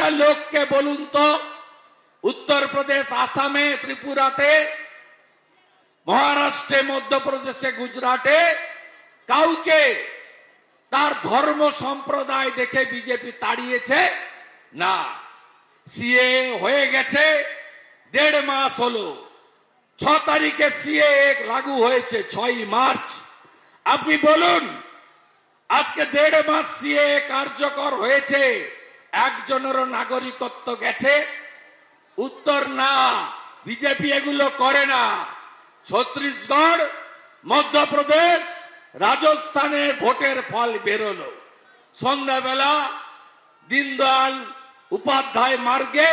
একটা লোককে বলুন তো উত্তরপ্রদেশ আসামে, ত্রিপুরাতে, মহারাষ্ট্রে, মধ্যপ্রদেশে, গুজরাটে, কাউকে তার ধর্ম সম্প্রদায় দেখে বিজেপি তাড়িয়েছে? না। সিএ হয়ে গেছে, দেড় মাস হলো। ছ তারিখে সিএ লাগু হয়েছে, ছয় মার্চ। আপনি বলুন, আজকে দেড় মাস সিএ কার্যকর হয়েছে? একজনেরও নাগরিকত্ব গেছে। উত্তর না, বিজেপি এগুলো করে না। ছত্রিশগড়, মধ্যপ্রদেশ, রাজস্থানে ভোটের ফল বেরোলো। সন্ধ্যাবেলা দীনদয়াল উপাধ্যায় মার্গে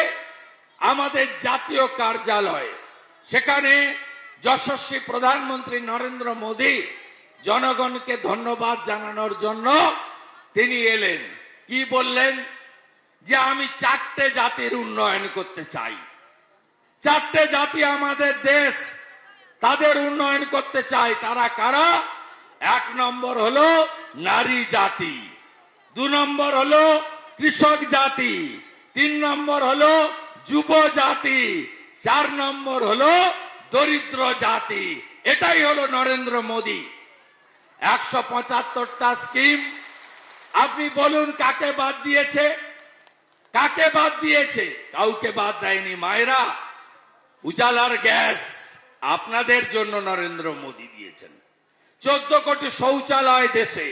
আমাদের জাতীয় কার্যালয়, সেখানে যশস্বী প্রধানমন্ত্রী নরেন্দ্র মোদী জনগণকে ধন্যবাদ জানানোর জন্য তিনি এলেন। কি বললেন? যে আমি চারটে জাতির উন্নয়ন করতে চাই। চারটে জাতি আমাদের দেশ তাদের উন্নয়ন করতে চাই তারা কারা? এক নম্বর হলো নারী জাতি, দু নম্বর হলো কৃষক জাতি, তিন নম্বর হলো যুব জাতি, চার নম্বর হলো দরিদ্র জাতি। এটাই হলো নরেন্দ্র মোদী। একশো পঁচাত্তরটা স্কিম আপনি বলুন কাকে বাদ দিয়েছে? কাকে বাদ দিয়েছে? কাউকে বাদ দেয়নি মায়েরা। উজালার গ্যাস আপনাদের জন্য নরেন্দ্র মোদী দিয়েছেন। চোদ্দ কোটি শৌচালয় দেশে,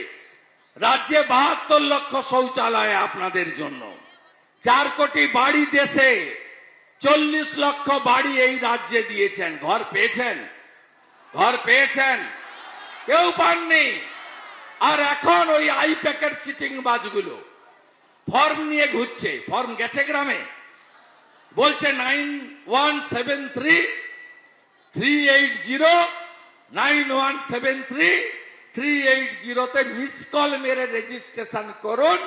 রাজ্যে বাহাত্তর লক্ষ শৌচালয় আপনাদের জন্য। চার কোটি বাড়ি দেশে, চল্লিশ লক্ষ বাড়ি এই রাজ্যে দিয়েছেন। ঘর পেয়েছেন? ঘর পেয়েছেন? কেউ পাননি? আর এখন ওই আই প্যাকেট চিটিং বাজগুলো ফর্ম নিয়ে ঘুরছে। ফর্ম গেছে গ্রামে। বলছে nine one seven three three eight zero, nine one seven three three eight জিরোতে মিস কল মেরে রেজিস্ট্রেশন করুন।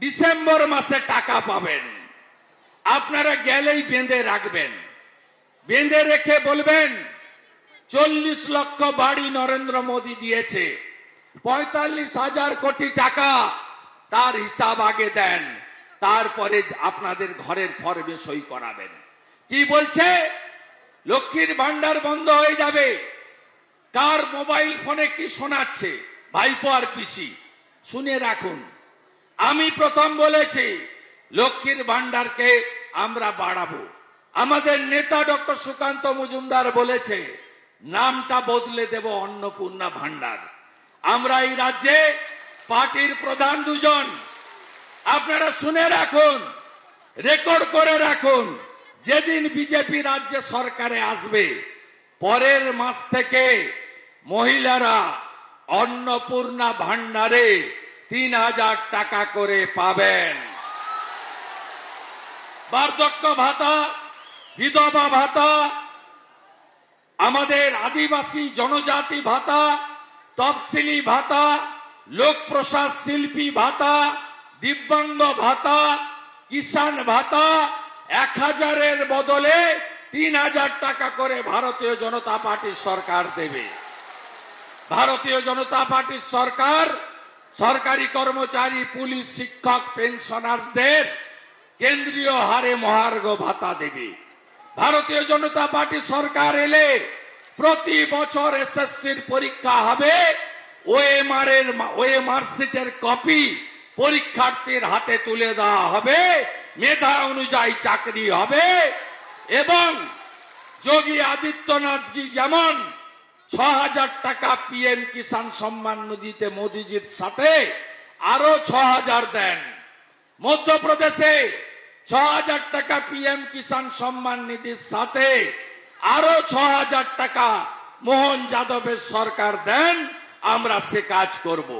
ডিসেম্বর মাসে টাকা পাবেন। আপনারা গেলেই বেঁধে রাখবেন। বেঁধে রেখে বলবেন, চল্লিশ লক্ষ বাড়ি নরেন্দ্র মোদী দিয়েছে। পঁয়তাল্লিশ হাজার কোটি টাকা তার হিসাব আগে দেন, তারপরে আপনাদের ঘরের ফর্মে সই করাবেন। কি বলছে? লক্ষ্মীর ভান্ডার বন্ধ হয়ে যাবে। কার মোবাইল ফোনে কি শোনাচ্ছে? ভাইপো আর পিসি, শুনে রাখুন। আমি প্রথম বলেছি, লক্ষ্মীর ভান্ডারকে আমরা বাড়াবো। আমাদের নেতা ডক্টর সুকান্ত মজুমদার বলেছে, নামটা বদলে দেব অন্নপূর্ণা ভান্ডার আমরা এই রাজ্যে পার্টির প্রধান দুজন। আপনারা শুনে রাখুন, রেকর্ড করে রাখুন, যেদিন বিজেপি রাজ্যে সরকারে আসবে, পরের মাস থেকে মহিলারা অন্নপূর্ণা ভান্ডারে তিন হাজার টাকা করে পাবেন। বার্ধক্য ভাতা, বিধবা ভাতা, আমাদের আদিবাসী জনজাতি ভাতা, তফসিলি ভাতা লোক প্রসাদ শিল্পী ভাতা, দিব্যাঙ্গ ভাতা, কিষাণ ভাতা, এক হাজারের বদলে তিন হাজার টাকা করে ভারতীয় জনতা পার্টির সরকার দেবে। ভারতীয় জনতা পার্টির সরকার, সরকারি কর্মচারী, পুলিশ শিক্ষক, পেনশনার্সদের কেন্দ্রীয় হারে মহার্ঘ ভাতা দেবে। ভারতীয় জনতা পার্টি সরকার এলে প্রতি বছর এসএসসির পরীক্ষা হবে। ওএমআর এর ওএমআর সিটের কপি পরীক্ষার্থীর হাতে তুলে দেওয়া হবে। মেধা অনুযায়ী চাকরি হবে। এবং যোগী আদিত্যনাথজি যেমন ছ হাজার টাকা পিএম কিষাণ সম্মান নিধিতে মোদিজির সাথে আরও ছ হাজার দেন। মধ্যপ্রদেশে ছ হাজার টাকা পিএম কিষাণ সম্মান নিধির সাথে আরও ছ হাজার টাকা মোহন যাদবের সরকার দেন। আমরা সে কাজ করব।